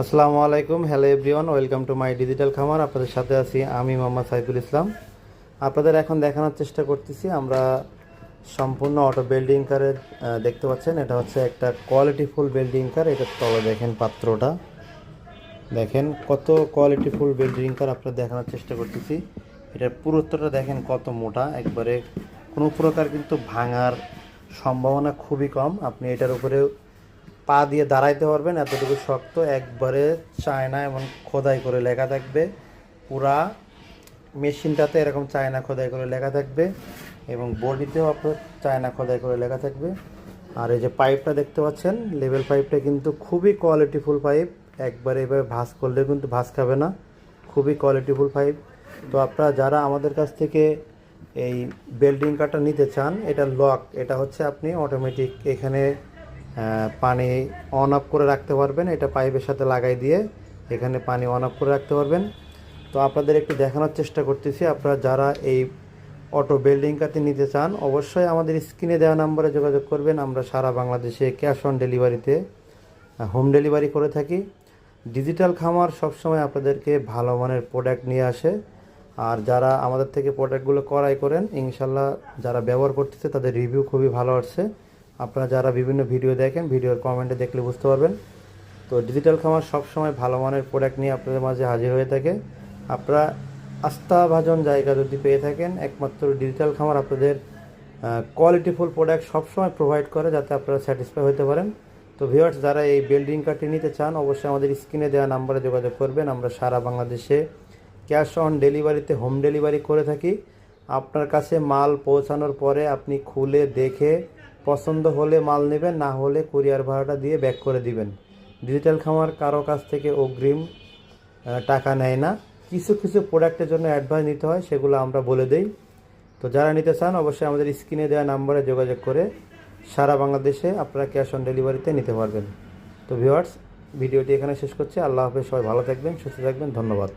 আসসালামু আলাইকুম। Hello everyone welcome to my digital খামার। আপনাদের সাথে আছি আমি মোহাম্মদ সাইফুল ইসলাম। আপনাদের এখন দেখানোর চেষ্টা করতেছি, আমরা সম্পূর্ণ অটো বিল্ডিং কারের দেখতে পাচ্ছেন, এটা হচ্ছে একটা কোয়ালিটিফুল বিল্ডিং কার এটার তলে দেখেন পাত্রটা। দেখেন কত কোয়ালিটিফুল বিল্ডিং কার আপনাদের দেখানোর চেষ্টা করতেছি। এটার পুরুত্বটা দেখেন কত মোটা। একবারে কোনো প্রকার কিন্তু ভাঙার সম্ভাবনা খুবই কম। আপনি এটার উপরে পা দিয়ে দাঁড়াইতে পারবেন, এতটুকু শক্ত, একবারে চায়না এমন খোদাই করে লেখা থাকবে। পুরা মেশিনটাতে এরকম চায়না খোদাই করে লেখা থাকবে এবং বডিতেও আপনার চায়না খোদাই করে লেখা থাকবে। আর এই যে পাইপটা দেখতে পাচ্ছেন, লেভেল পাইপটা কিন্তু খুবই কোয়ালিটিফুল পাইপ একবারে এভাবে ভাঁজ করলে কিন্তু ভাস খাবে না, খুবই কোয়ালিটিফুল পাইপ তো আপনারা যারা আমাদের কাছ থেকে এই বেল্ডিং কার্ডটা নিতে চান, এটা লক এটা হচ্ছে আপনি অটোমেটিক এখানে পানি অন অফ করে রাখতে পারবেন। এটা পাইপের সাথে লাগাই দিয়ে এখানে পানি অন অফ করে রাখতে পারবেন। তো আপনাদের একটু দেখানোর চেষ্টা করতেছি। আপনারা যারা এই অটো বিল্ডিং কাতে নিতে চান, অবশ্যই আমাদের স্ক্রিনে দেওয়া নম্বরে যোগাযোগ করবেন। আমরা সারা বাংলাদেশে ক্যাশ অন ডেলিভারিতে হোম ডেলিভারি করে থাকি। ডিজিটাল খামার সবসময় আপনাদেরকে ভালো মানের প্রোডাক্ট নিয়ে আসে। আর যারা আমাদের থেকে প্রোডাক্টগুলো করাই করেন, ইনশাল্লাহ যারা ব্যবহার করতেছে, তাদের রিভিউ খুবই ভালো আসছে। আপনারা যারা বিভিন্ন ভিডিও দেখেন ভিডিওর কমেন্টে দেখলে বুঝতে পারবেন। তো ডিজিটাল খামার সবসময় ভালো মানের প্রোডাক্ট নিয়ে আপনাদের মাঝে হাজির হয়ে থাকে। আপনারা আস্থাভাজন জায়গা যদি পেয়ে থাকেন, একমাত্র ডিজিটাল খামার আপনাদের কোয়ালিটিফুল প্রোডাক্ট সবসময় প্রোভাইড করে যাতে আপনারা স্যাটিসফাই হতে পারেন। তো ভিউয়ার্স যারা এই বিল্ডিং কার্ডটি নিতে চান, অবশ্যই আমাদের স্ক্রিনে দেওয়া নাম্বারে যোগাযোগ করবেন। আমরা সারা বাংলাদেশে ক্যাশ অন ডেলিভারিতে হোম ডেলিভারি করে থাকি। আপনার কাছে মাল পৌঁছানোর পরে আপনি খুলে দেখে পছন্দ হলে মাল নেবেন, না হলে কুরিয়ার ভাড়াটা দিয়ে ব্যাক করে দিবেন। ডিজিটাল খামার কারও কাছ থেকে অগ্রিম টাকা নেয় না। কিছু কিছু প্রোডাক্টের জন্য অ্যাডভান্স নিতে হয়, সেগুলো আমরা বলে দেই। তো যারা নিতে চান, অবশ্যই আমাদের স্ক্রিনে দেওয়া নাম্বারে যোগাযোগ করে সারা বাংলাদেশে আপনারা ক্যাশ অন ডেলিভারিতে নিতে পারবেন। তো ভিউয়ার্স ভিডিওটি এখানে শেষ করছি। আল্লাহ হাফেজ, সবাই ভালো থাকবেন, সুস্থ থাকবেন, ধন্যবাদ।